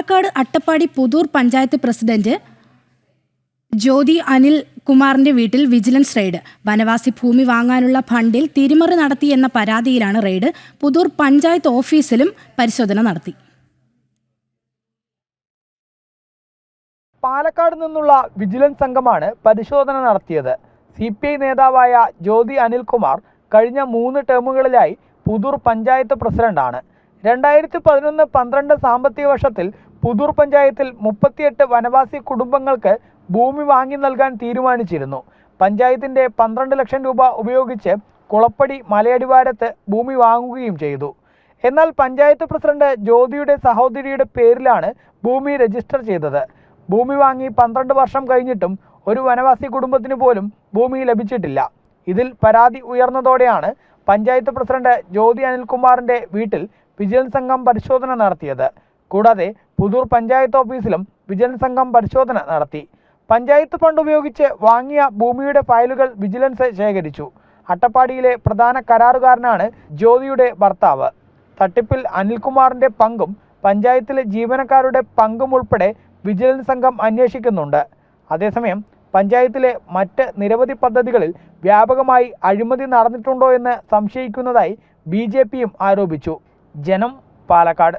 Palakkad Attappadi Puthur panchayat president Jyothi Anil കുമാറിന്റെ വീട്ടിൽ vigilance raid. വനവാസി ഭൂമി വാങ്ങാനുള്ള ഫണ്ടിൽ തിരിമറി നടത്തി എന്ന പരാതിയിലാണ് റെയ്ഡ്. പുതൂർ പഞ്ചായത്ത് ഓഫീസിലും പരിശോധന നടത്തി. പാലക്കാട് നിന്നുള്ള വിജിലൻസ് സംഘമാണ് പരിശോധന നടത്തിയത്. സി പി ഐ നേതാവായ ജ്യോതി അനിൽകുമാർ കഴിഞ്ഞ മൂന്ന് ടേമുകളിലായി പുതൂർ പഞ്ചായത്ത് പ്രസിഡന്റാണ്. രണ്ടായിരത്തി പതിനൊന്ന് പന്ത്രണ്ട് സാമ്പത്തിക വർഷത്തിൽ പുതൂർ പഞ്ചായത്തിൽ മുപ്പത്തിയെട്ട് വനവാസി കുടുംബങ്ങൾക്ക് ഭൂമി വാങ്ങി നൽകാൻ തീരുമാനിച്ചിരുന്നു. പഞ്ചായത്തിന്റെ പന്ത്രണ്ട് ലക്ഷം രൂപ ഉപയോഗിച്ച് കുളപ്പടി മലയടിവാരത്ത് ഭൂമി വാങ്ങുകയും ചെയ്തു. എന്നാൽ പഞ്ചായത്ത് പ്രസിഡന്റ് ജ്യോതിയുടെ സഹോദരിയുടെ പേരിലാണ് ഭൂമി രജിസ്റ്റർ ചെയ്തത്. ഭൂമി വാങ്ങി പന്ത്രണ്ട് വർഷം കഴിഞ്ഞിട്ടും ഒരു വനവാസി കുടുംബത്തിന് പോലും ഭൂമി ലഭിച്ചിട്ടില്ല. ഇതിൽ പരാതി ഉയർന്നതോടെയാണ് പഞ്ചായത്ത് പ്രസിഡന്റ് ജ്യോതി അനിൽകുമാറിന്റെ വീട്ടിൽ വിജിലൻസ് സംഘം പരിശോധന നടത്തിയത്. കൂടാതെ പുതൂർ പഞ്ചായത്ത് ഓഫീസിലും വിജിലൻസ് സംഘം പരിശോധന നടത്തി. പഞ്ചായത്ത് ഫണ്ട് ഉപയോഗിച്ച് വാങ്ങിയ ഭൂമിയുടെ ഫയലുകൾ വിജിലൻസ് ശേഖരിച്ചു. അട്ടപ്പാടിയിലെ പ്രധാന കരാറുകാരനാണ് ജ്യോതിയുടെ ഭർത്താവ്. തട്ടിപ്പിൽ അനിൽകുമാറിന്റെ പങ്കും പഞ്ചായത്തിലെ ജീവനക്കാരുടെ പങ്കും ഉൾപ്പെടെ വിജിലൻസ് സംഘം അന്വേഷിക്കുന്നുണ്ട്. അതേസമയം പഞ്ചായത്തിലെ മറ്റ് നിരവധി പദ്ധതികളിൽ വ്യാപകമായി അഴിമതി നടന്നിട്ടുണ്ടോ എന്ന് സംശയിക്കുന്നതായി ബി ആരോപിച്ചു. ജനം പാലക്കാട്.